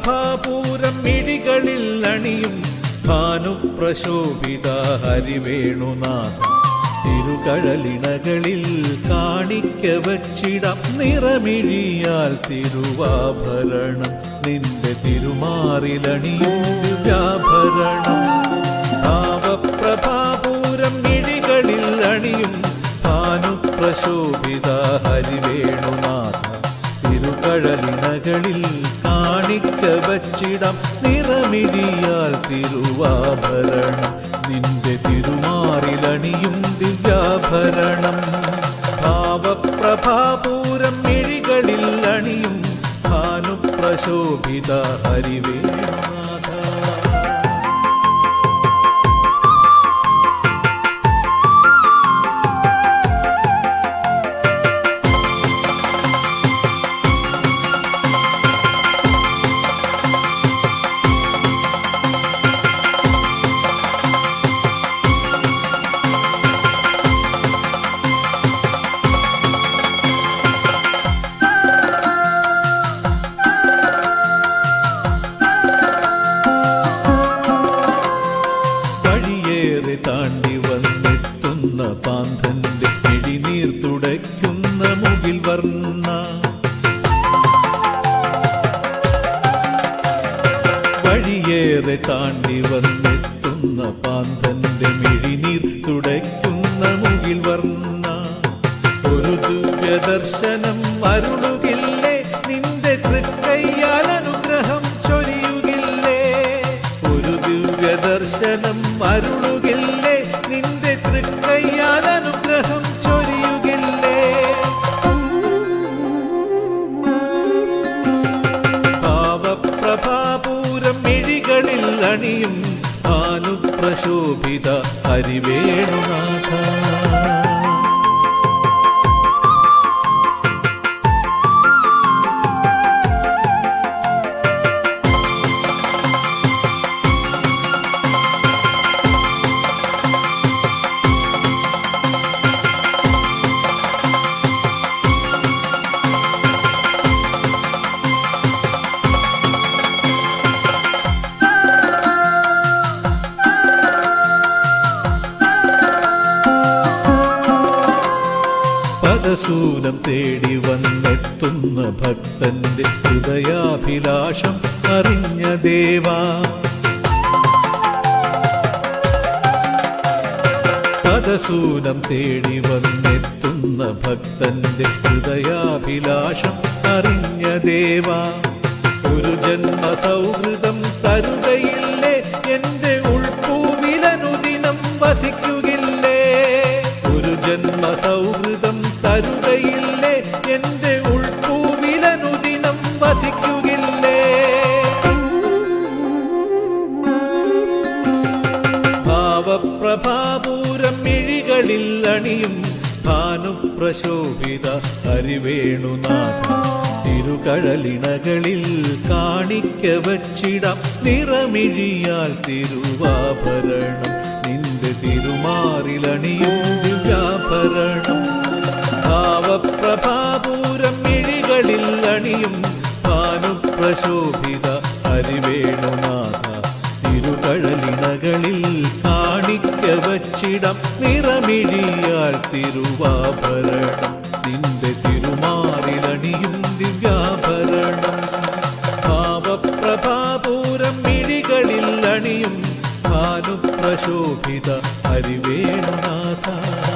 ഭാവപ്രഭാപൂരം മിഴികളിൽ അണിയും ഭാനുപ്രശോഭിത ഹരിവേണുനാഥ തിരുകഴലിണകളിൽ കാണിക്ക വച്ചിടം നിറമിഴിയാൽ തിരുവാഭരണം നിന്റെ തിരുമാറിലണിയും ദിവ്യാഭരണം ഭാവപ്രഭാപൂരം മിഴികളിൽ അണിയും ഭാനുപ്രശോഭിത ഹരിവേണുനാഥ തിരുകഴലിണകളിൽ കാണിക്ക വച്ചിടം നിറമിഴിയാൽ തിരുവാഭരണം. നിന്റെ തിരുമാറിലണിയും ദിവ്യാഭരണം. ഭാവപ്രഭാപൂരം മിഴികളിൽ അണിയും ഭാനുപ്രശോഭിത ഹരിവേണുനാഥ പാന്തന്റെ കിഴിനീർ തുടയ്ക്കുന്ന മുകിൽ വർണ. വഴിയേറെ താണ്ടി വന്നെത്തുന്ന പാന്തന്റെ മിഴിനീർ തുടയ്ക്കുന്ന മുകിൽ വർണ. ഒരു ദിവ്യദർശനം അരുളുകില്ലേ നിന്റെ തൃക്കയ്യാൽ അനുഗ്രഹം ചൊരിയുകില്ലേ? ഒരു ദിവ്യദർശനം അരുളുകില്ലേ മിഴികളിൽ ആനുപ്രശോഭിത ഹരിവേണുനാഥ. പദശൂലം തേടി വന്നെത്തുന്ന ഭക്തന്റെ ഹൃദയാഭിലാഷം അറിഞ്ഞ ദേവാ. പദശൂലം തേടി വന്നെത്തുന്ന ഭക്തന്റെ ഹൃദയാഭിലാഷം അറിഞ്ഞ ദേവാ. ഒരു ജന്മ സൗഹൃദം തരുകയില്ലേ വസിക്കുകില്ലേ? ഭാവപ്രഭാപൂരം മിഴികളിൽ അണിയും ഭാനുപ്രശോഭിത ഹരിവേണുനാഥ. തിരുകഴലിണകളിൽ കാണിക്ക വച്ചിടം നിറമിഴിയാൽ തിരുവാഭരണം. നിന്റെ തിരുമാറിലണിയും ദിവ്യാഭരണം. ഭാനുപ്രശോഭിത ഹരിവേണുനാഥ തിരുകഴലിണകളിൽ കാണിക്ക വച്ചിടം നിറമിഴിയാൽ തിരുവാഭരണം. നിന്റെ തിരുമാറിലണിയും ദിവ്യാഭരണം. ഭാവപ്രഭാപൂരം മിഴികളിൽ അണിയും ഭാനുപ്രശോഭിത ഹരിവേണുനാഥ.